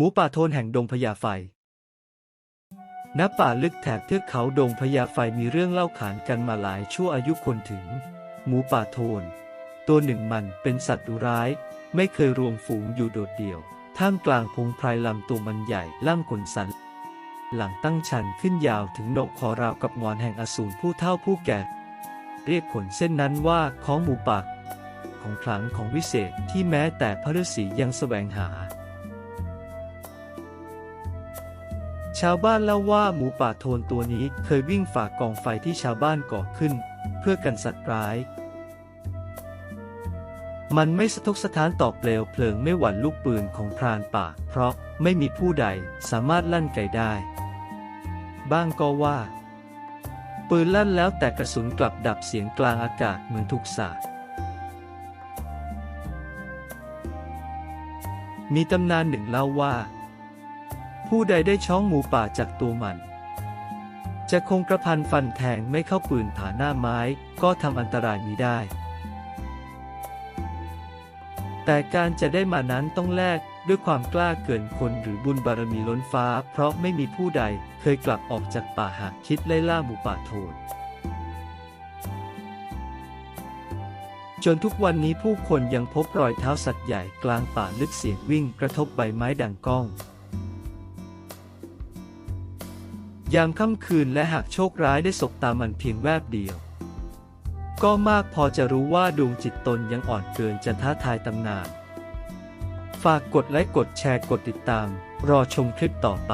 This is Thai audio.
หมูป่าโทนแห่งดงพญาไฟณป่าลึกแถบเทือกเขาดงพญาไฟมีเรื่องเล่าขานกันมาหลายชั่วอายุคนถึง หมูป่าโทน ตัวหนึ่งมันเป็นสัตว์ดุร้าย ไม่เคยรวมฝูงอยู่โดดเดี่ยวท่ามกลางพงไพรลำตัวมันใหญ่ล่ำขนสัน หลังตั้งชันขึ้นยาวถึงโหนกคอราวกับงอนแห่งอสูรผู้เฒ่าผู้แก่ เรียกขนเส้นนั้นว่าของหมูป่าของขลังของวิเศษที่แม้แต่พระฤาษียังแสวงหา ชาวบ้านเล่าว่าหมูป่าโทนตัวนี้เคยวิ่งฝ่ากองไฟที่ชาวบ้านก่อขึ้น เพื่อกันสัตว์ร้าย มันไม่สะทกสะท้านต่อเปลวเพลิงไม่หวั่นลูกปืนของพรานป่า เพราะไม่มีผู้ใดสามารถลั่นไกได้ บ้างก็ว่า ปืนลั่นแล้วแต่กระสุนกลับดับเสียงกลางอากาศเหมือนถูกสาดมีตำนานหนึ่งเล่าว่า ผู้ใดได้ช้องหมูป่าจากตัวมัน จะคงกระพันฟันแทงไม่เข้าปืนผ่าหน้าไม้ก็ทำอันตรายมิได้ แต่การจะได้มานั้นต้องแลกด้วยความกล้าเกินคนหรือบุญบารมีล้นฟ้า เพราะไม่มีผู้ใดเคยกลับออกจากป่าหากคิดไล่ล่าหมูป่าโทนจนทุกวันนี้ผู้คนยังพบรอยเท้าสัตว์ใหญ่กลางป่าลึกเสียงวิ่งกระทบใบไม้ดังก้อง ยามค่ำคืนและหากโชคร้ายได้สบตามันเพียงแวบเดียว ก็มากพอจะรู้ว่าดวงจิตตนยังอ่อนเกินจะท้าทายตำนาน ฝากกดไลค์กดแชร์กดติดตาม รอชมคลิปต่อไป